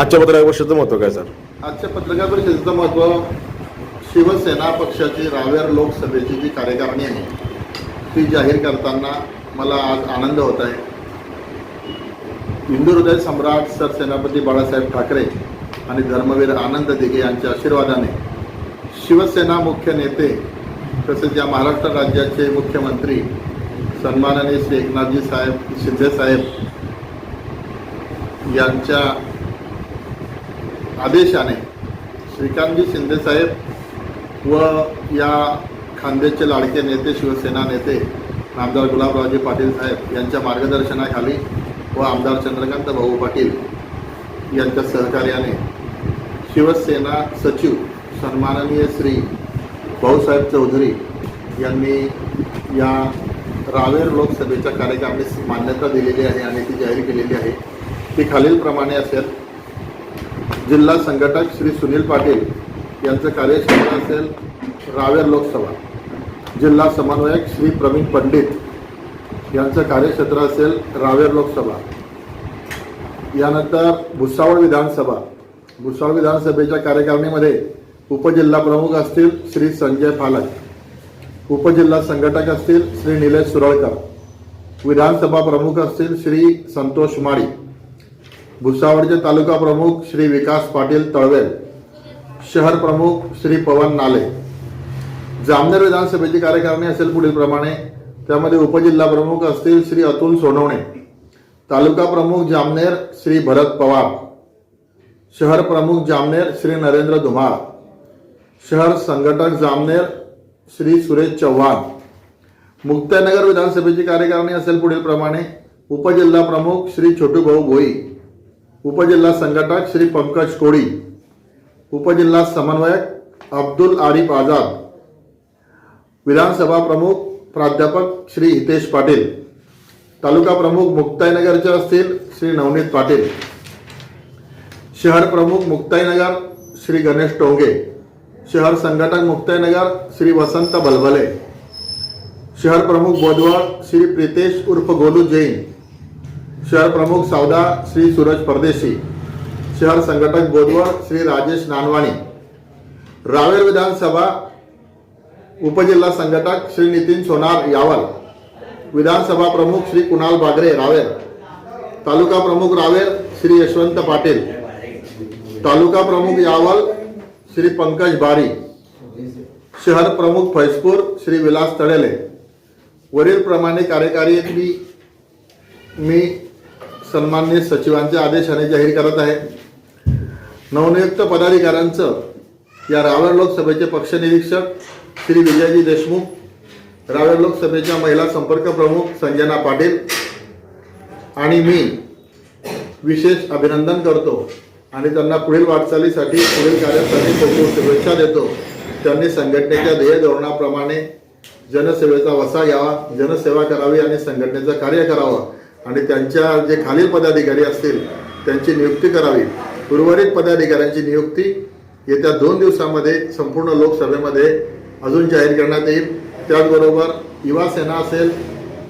आजच्या पत्रकार परिषदेचं महत्त्व काय सर? आजच्या पत्रकार परिषदेचं महत्त्व शिवसेना पक्षाची रावेर लोकसभेची जी कार्यकारिणी आहे ती जाहीर करताना मला आज आनंद होत आहे. हिंदू हृदय सम्राट सरसेनापती बाळासाहेब ठाकरे आणि धर्मवीर आनंद दिघे यांच्या आशीर्वादाने शिवसेना मुख्य नेते तसेच या महाराष्ट्र राज्याचे मुख्यमंत्री सन्माननीय श्री एकनाथजी साहेब शिंदे साहेब यांच्या आदेशाने श्रीकांतजी शिंदेसाहेब व या खांद्याचे लाडके नेते शिवसेना नेते आमदार गुलाबरावजी पाटील साहेब यांच्या मार्गदर्शनाखाली व आमदार चंद्रकांत भाऊ पाटील यांच्या सहकार्याने शिवसेना सचिव सन्माननीय श्री भाऊसाहेब चौधरी यांनी या रावेर लोकसभेच्या कार्यकारिणीस मान्यता दिलेली आहे आणि ती जाहीर केलेली आहे. ती खालीलप्रमाणे असेल. जिल्हा संघटक श्री सुनील पाटील यांचं कार्यक्षेत्र असेल रावेर लोकसभा. जिल्हा समन्वयक श्री प्रवीण पंडित यांचं कार्यक्षेत्र असेल रावेर लोकसभा. यानंतर भुसावळ विधानसभा. भुसावळ विधानसभेच्या कार्यकारिणीमध्ये उपजिल्हा प्रमुख असतील श्री संजय फालक उपजिल्हा संघटक असतील श्री निलेश सुरळकर. विधानसभा प्रमुख असतील श्री संतोष माळी. भुसावळचे तालुका प्रमुख श्री विकास पाटील तळवेल शहर प्रमुख श्री पवन नाले. जामनेर विधानसभेची कार्यकारिणी असेल पुढील प्रमाणे त्यामध्ये उपजिल्हा प्रमुख असतील श्री अतुल सोनवणे तालुका प्रमुख जामनेर श्री भरत पवार शहर प्रमुख जामनेर श्री नरेंद्र धुमाळ शहर संघटक जामनेर श्री सुरेश चव्हाण. मुक्तानगर विधानसभेची कार्यकारिणी असेल पुढील प्रमाणे उपजिल्हा प्रमुख श्री छोटूभाऊ भोई उपजिल्हा संघटक श्री पंकज कोळी उपजिल्हा समन्वयक अब्दुल आरिफ आझाद विधानसभा प्रमुख प्राध्यापक श्री हितेश पाटील तालुका प्रमुख मुक्ताईनगरचे असतील श्री नवनीत पाटील शहर प्रमुख मुक्ताईनगर श्री गणेश टोंगे शहर संघटक मुक्ताईनगर श्री वसंत बलबले शहर प्रमुख बोदवळ श्री प्रितेश उर्फ गोलू जैन शहर प्रमुख सावदा श्री सूरज परदेशी शहर संघटक बोदवळ श्री राजेश नानवाणी रावेर विधानसभा उपजिल्हा संघटक श्री नितीन सोनार यावल विधानसभा प्रमुख श्री कुणाल बागरे रावेर तालुका प्रमुख रावेर श्री यशवंत पाटील तालुका प्रमुख यावल श्री पंकज बारी शहर प्रमुख फैजपूर श्री विलास तळेले वरील प्रमाणे कार्यकारी मी सन्मान्य सचिवांच्या आदेशाने जाहीर करत आहे. नवनियुक्त पदाधिकाऱ्यांचं या रावेर लोकसभेचे पक्ष निरीक्षक श्री विजयजी देशमुख रावेर लोकसभेच्या महिला संपर्क प्रमुख संजना पाटील आणि मी विशेष अभिनंदन करतो आणि त्यांना पुढील वाटचालीसाठी पुढील कार्यासाठी खूप शुभेच्छा देतो. त्यांनी संघटनेच्या ध्येय धोरणाप्रमाणे जनसेवेचा वसा घ्यावा जनसेवा करावी आणि संघटनेचं कार्य करावं. आणि त्यांच्या जे खालील पदाधिकारी असतील त्यांची नियुक्ती करावी. उर्वरित पदाधिकाऱ्यांची नियुक्ती येत्या दोन दिवसामध्ये संपूर्ण लोकसभेमध्ये अजून जाहीर करण्यात येईल. त्याचबरोबर युवा सेना असेल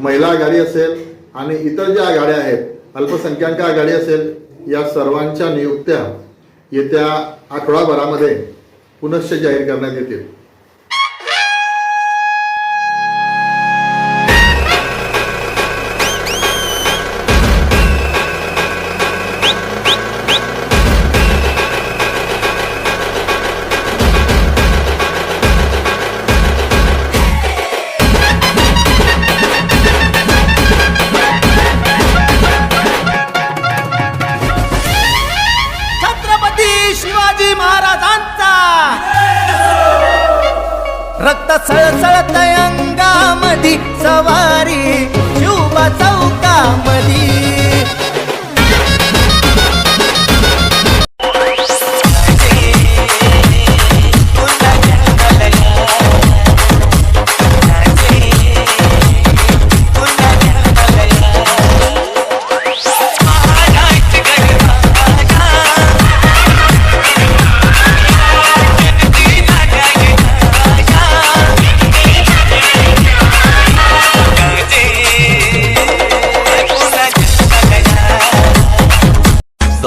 महिला आघाडी असेल आणि इतर ज्या आघाड्या आहेत अल्पसंख्याक आघाडी असेल या सर्वांच्या नियुक्त्या येत्या आठवडाभरामध्ये पुनश्च जाहीर करण्यात येतील. शिवाजी महाराजांचा. रक्त सळसळत अंगामधी सवारी शिवबा